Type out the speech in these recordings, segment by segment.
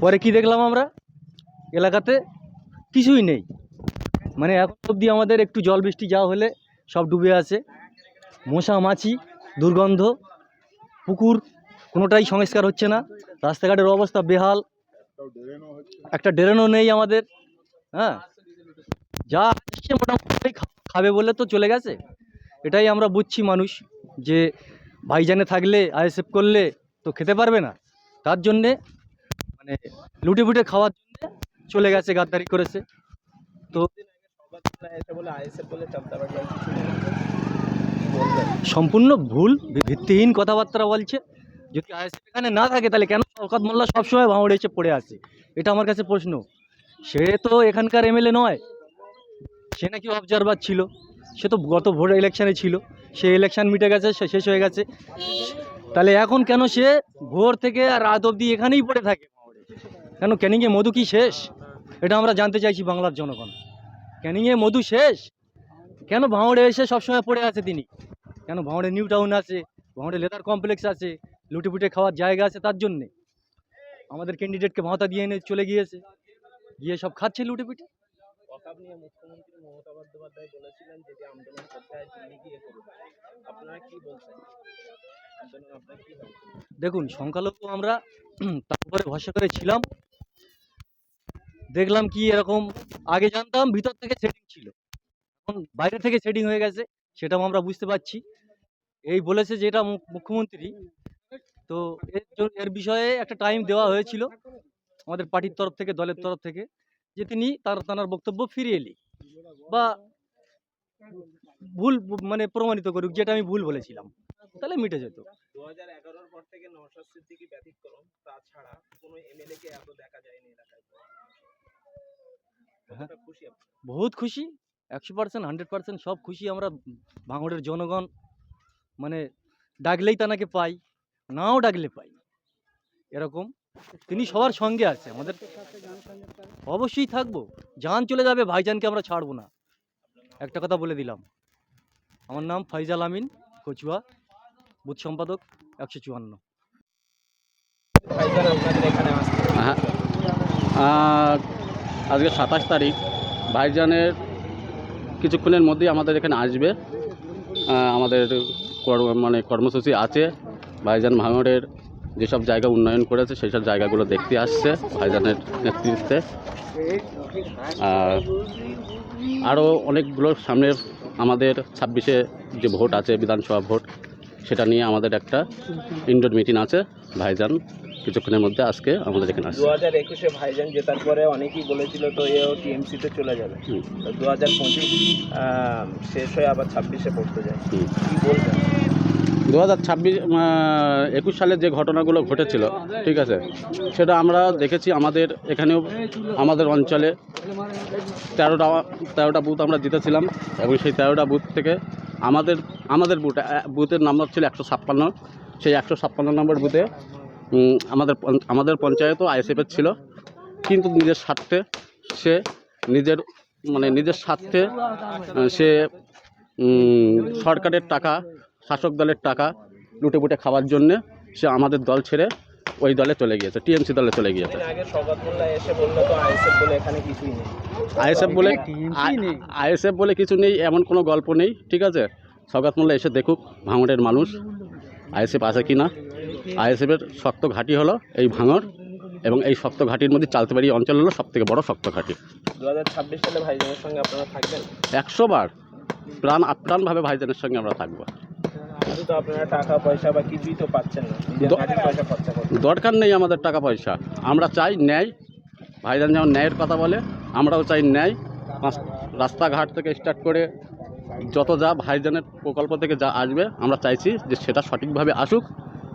পরে কি দেখলাম আমরা? এলাকাতে কিছুই নেই। মানে এখন অবধি আমাদের একটু জল বৃষ্টি যা হলে সব ডুবে আছে। মশা, মাছি, দুর্গন্ধ, পুকুর কোনোটাই সংস্কার হচ্ছে না। রাস্তাঘাটের অবস্থা বেহাল। একটা ড্রেনও নেই আমাদের। হ্যাঁ? যা আসছে মোটামুটি খাবে বলে তো চলে গেছে। এটাই আমরা বুঝছি মানুষ যে ভাইজানে থাকলে, আইএসএফ করলে তো খেতে পারবে না। তার জন্যে মানে লুটে ফুটে খাওয়ার জন্যে চলে গেছে, গাদ্দারি করেছে। তো সম্পূর্ণ ভুল, ভিত্তিহীন কথাবার্তা বলছে। যদি আইএসএফ এখানে না থাকে, তাহলে কেন শওকত মোল্লা সবসময় ভাঙড়ে এসে পড়ে আছে? এটা আমার কাছে প্রশ্ন। সে তো এখানকার এমএলএ নয়। সে নাকি অবজারভার ছিল। সে তো গত ভোট ইলেকশানে ছিল। সে ইলেকশন মিটে গেছে, সে শেষ হয়ে গেছে। তাহলে এখন কেন সে ভোর থেকে আর রাত অবধি এখানেই পড়ে থাকে? কেন ক্যানিংয়ে মধু কি শেষ? এটা আমরা জানতে চাইছি বাংলার জনগণ। ক্যানিংয়ে মধু শেষ? কেন ভাঙড়ে এসে সবসময় পড়ে আছে তিনি? কেন ভাঙড়ে নিউ টাউন আছে ভাঙড়ে লেদার কমপ্লেক্স আছে লুটে পুটে খাওয়ার জায়গা আছে তার জন্যে? আমাদের ক্যান্ডিডেটকে ভাতা দিয়ে এনে চলে গিয়েছে। গিয়ে সব খাচ্ছে লুটে পিটে ওয়াকাব নিয়ে মুখ্যমন্ত্রী মমতা বন্দ্যোপাধ্যায় বলেছিলেন যদি আন্দোলন করতে দিল্লি গিয়ে করুন। আপনারা কি বলছেন? আন্দোলন আপনার কি ভাবছেন? দেখুন সংখ্যালঘু আমরা তারপরে ভরসা করে ছিলাম দেখলাম কি এরকম, আগে জানতাম ভিতর থেকে সেটিং ছিল। এখন বাইরে থেকে সেটিং হয়ে গেছে, সেটাও আমরা বুঝতে পারছি। এই বলেছে যেটা মুখ্যমন্ত্রী। তো এর বিষয়ে একটা টাইম দেওয়া হয়েছিল আমাদের পার্টির তরফ থেকে, দলের তরফ থেকে, যে তিনি তার তার বক্তব্য ফিরিয়ে এলি বা ভুল মানে প্রমাণিত করুক, যেটা আমি ভুল বলেছিলাম, তাহলে মিটে যেত। বহুত খুশি একশো পার্সেন্ট হান্ড্রেড পার্সেন্ট সব খুশি আমরা ভাঙড়ের জনগণ। মানে ডাকলেই তানাকে পাই নাও ডাকলে পাই। এরকম। তিনি সবার সঙ্গে আছে আমাদের অবশ্যই থাকব। জান চলে যাবে ভাইজানকে আমরা ছাড়বো না। একটা কথা বলে দিলাম। আমার নাম ফাইজাল আমিন কচুয়া বুথ সম্পাদক একশো চুয়ান্ন। আপনাদের এখানে হ্যাঁ। আর আজকে সাতাশ তারিখ। ভাইজানের কিছুক্ষণের মধ্যেই আমাদের এখানে আসবে। আমাদের মানে কর্মসূচি আছে। ভাইজান ভাঙড়ের যেসব জায়গা উন্নয়ন করেছে সেই সব জায়গাগুলো দেখতে আসছে ভাইজানের নেতৃত্বে। আর আরও অনেকগুলো সামনের আমাদের ছাব্বিশে যে ভোট আছে, বিধানসভা ভোট সেটা নিয়ে আমাদের একটা ইনডোর মিটিং আছে। ভাইজান কিছুক্ষণের মধ্যে আজকে আমাদের এখানে দু হাজার একুশে ভাইজান জেতার পরে অনেকেই বলেছিল তো এও টিএমসিতে চলে যাবে। দু হাজার পঁচিশ শেষ হয়ে আবার ছাব্বিশে পড়তে যায়। বলবেন? দু হাজার ছাব্বিশ একুশ সালে যে ঘটনাগুলো ঘটেছিল ঠিক আছে সেটা আমরা দেখেছি আমাদের এখানেও আমাদের অঞ্চলে। তেরোটা তেরোটা বুথ আমরা জিতেছিলাম এবং সেই তেরোটা বুথ থেকে আমাদের আমাদের বুথ বুথের নাম্বার ছিল একশো ছাপ্পান্ন। সেই একশো ছাপ্পান্ন নম্বর বুথে আমাদের আমাদের পঞ্চায়েতও আইএসএফের ছিল। কিন্তু নিজের স্বার্থে সে নিজের মানে নিজের স্বার্থে সে সরকারের টাকা, শাসক দলের টাকা লুটে পুটে খাওয়ার জন্যে সে আমাদের দল ছেড়ে ওই দলে চলে গিয়েছে টিএমসি দলে চলে গিয়েছে দিন আগে সৌগত মোল্লা এসে বলল তো আইএসএফ বলে এখানে কিছুই নেই। আইএসএফ বলে কিছু নেই এমন কোনো গল্প নেই ঠিক আছে? সৌগাত মোল্লা এসে দেখুক ভাঙড়ের মানুষ আইএসএফ আছে কি না আইএসএফের শক্ত ঘাঁটি হলো এই ভাঙড় এবং এই শক্ত ঘাঁটির মধ্যে চালতেবাড়ি অঞ্চল হলো সবথেকে বড় শক্ত ঘাঁটি। দু হাজার ছাব্বিশ সালে ভাইজানের সঙ্গে আপনারা থাকবেন? একশো বার প্রাণ আপ্রাণভাবে ভাইজানের সঙ্গে আমরা থাকব। কিন্তু তো আপনারা টাকা পয়সা বা কিছুই তো পাচ্ছেন না। নিজের পয়সা খরচা করতে দরকার নেই আমাদের টাকা পয়সা। আমরা চাই ন্যায়। ভাইজান যেমন ন্যায়ের কথা বলে আমরাও চাই ন্যায়। পাঁচ- রাস্তাঘাট থেকে স্টার্ট করে যত যা ভাইজানের প্রকল্প থেকে যা আসবে আমরা চাইছি যে সেটা সঠিকভাবে আসুক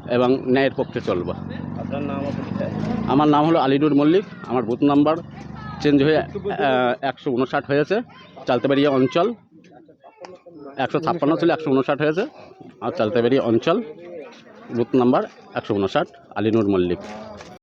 এবং ন্যায়ের পক্ষে চলবো। আপনার নাম ও পরিচয় আমার নাম হলো আলিনুর মল্লিক। আমার বুথ নাম্বার চেঞ্জ হয়ে একশো উনষাট হয়েছে। চালতেবাড়িয়া অঞ্চল। একশো ছাপ্পান্ন ছিল একশো উনষাট হয়েছে। আর চালতেবাড়িয়া অঞ্চল বুথ নাম্বার একশো উনষাট আলিনুর মল্লিক।